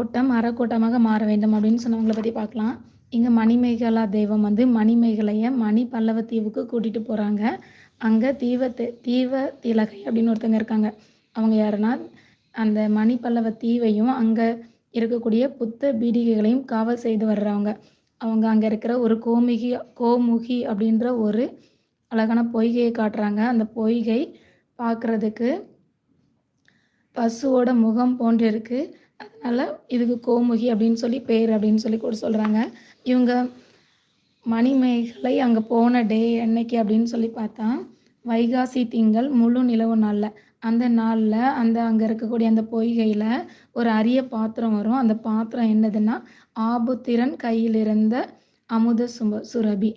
கோட்டம் அறக்கோட்டமாக மாற வேண்டும் அப்படின்னு சொன்னவங்கள பற்றி பார்க்கலாம். இங்கே மணிமேகலா தெய்வம் வந்து மணிமேகலையை மணி பல்லவ தீவுக்கு கூட்டிகிட்டு போகிறாங்க அங்கே தீவ தீவ திலகை அப்படின்னு ஒருத்தங்க இருக்காங்க. அவங்க யாருன்னா அந்த மணி பல்லவ தீவையும் அங்கே இருக்கக்கூடிய புத்த பீடிகைகளையும் காவல் செய்து வர்றவங்க. அவங்க அங்கே இருக்கிற ஒரு கோமுகி கோமுகி அப்படின்ற ஒரு அழகான பொய்கையை காட்டுறாங்க. அந்த பொய்கை பார்க்குறதுக்கு பசுவோட முகம் போன்றிருக்கு. அதனால் இதுக்கு கோமுகி அப்படின்னு சொல்லி பேர் அப்படின்னு சொல்லி கூட சொல்கிறாங்க இவங்க மணிமேகலை அங்கே போன டே என்னைக்கு அப்படின்னு சொல்லி பார்த்தா வைகாசி திங்கள் முழு நிலவு நாளில். அந்த நாளில் அந்த அங்கே இருக்கக்கூடிய அந்த பொய்கையில் ஒரு அரிய பாத்திரம் வரும். அந்த பாத்திரம் என்னதுன்னா ஆபுத்திரன் கையில் இருந்த அமுத சுப சுரபி.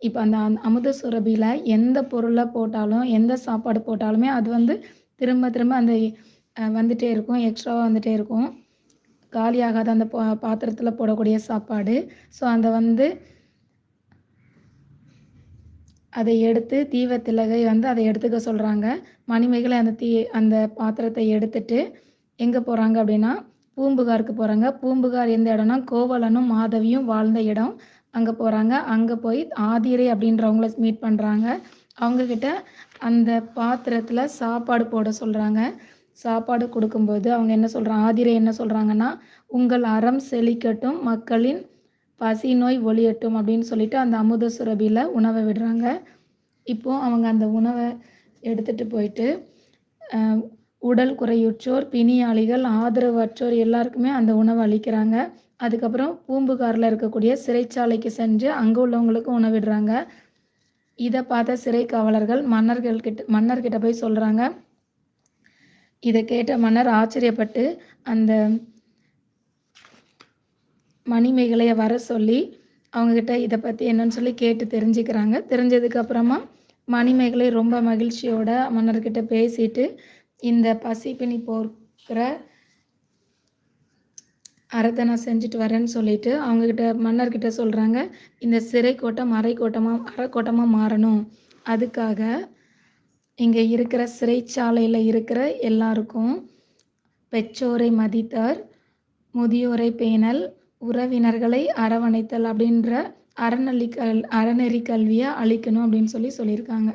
இப்போ அந்த அமுத சுரபியில் எந்த பொருளை போட்டாலும் எந்த சாப்பாடு போட்டாலுமே அது வந்து திரும்ப திரும்ப அந்த வந்துகிட்டே இருக்கும் எக்ஸ்ட்ராவாக வந்துகிட்டே இருக்கும். காலியாகாத அந்த பா பாத்திரத்தில் போடக்கூடிய சாப்பாடு. ஸோ அந்த வந்து அதை எடுத்து தீவ திலகை வந்து அதை எடுத்துக்க சொல்கிறாங்க மணிமேகலை அந்த தீ அந்த பாத்திரத்தை எடுத்துட்டு எங்கே போகிறாங்க அப்படின்னா பூம்புகாருக்கு போகிறாங்க பூம்புகார் எந்த இடம்னா கோவலனும் மாதவியும் வாழ்ந்த இடம். அங்கே போகிறாங்க அங்கே போய் ஆதிரை அப்படின்றவங்கள மீட் பண்ணுறாங்க அவங்கக்கிட்ட அந்த பாத்திரத்தில் சாப்பாடு போட சொல்கிறாங்க சாப்பாடு கொடுக்கும்போது அவங்க என்ன சொல்கிறாங்க ஆதிரை என்ன சொல்கிறாங்கன்னா உங்கள் அறம் செழிக்கட்டும் மக்களின் பசி நோய் ஒளியட்டும் அப்படின்னு சொல்லிட்டு அந்த அமுத சுரபியில் உணவை விடுறாங்க. இப்போது அவங்க அந்த உணவை எடுத்துகிட்டு போயிட்டு உடல் குறையுற்றோர் பிணியாளிகள் ஆதரவற்றோர் எல்லாருக்குமே அந்த உணவை அளிக்கிறாங்க. அதுக்கப்புறம் பூம்புகாரில் இருக்கக்கூடிய சிறைச்சாலைக்கு சென்று அங்கே உள்ளவங்களுக்கும் உணவிடுறாங்க இதை பார்த்த சிறை காவலர்கள் மன்னர்கள்கிட்ட மன்னர்கிட்ட போய் சொல்கிறாங்க இதை கேட்ட மன்னர் ஆச்சரியப்பட்டு அந்த மணிமேகலையை வர சொல்லி அவங்கக்கிட்ட இதை பற்றி என்னன்னு சொல்லி கேட்டு தெரிஞ்சுக்கிறாங்க. தெரிஞ்சதுக்கப்புறமா மணிமேகலை ரொம்ப மகிழ்ச்சியோட மன்னர்கிட்ட பேசிட்டு இந்த பசிப்பினி போர்க்கிற அறத்தை நான் செஞ்சுட்டு வரேன்னு சொல்லிட்டு அவங்கக்கிட்ட மன்னர்கிட்ட சொல்கிறாங்க இந்த சிறை கோட்டம் அரை கோட்டமாக அரைக்கோட்டமாக மாறணும். அதுக்காக இங்கே இருக்கிற சிறைச்சாலையில் இருக்கிற எல்லாருக்கும் பெற்றோரை மதித்தர் முதியோரை பேணல் உறவினர்களை அரவணைத்தல் அப்படின்ற அறநெறி கல் அறநெறி கல்வியை அளிக்கணும் அப்படின்னு சொல்லி சொல்லியிருக்காங்க.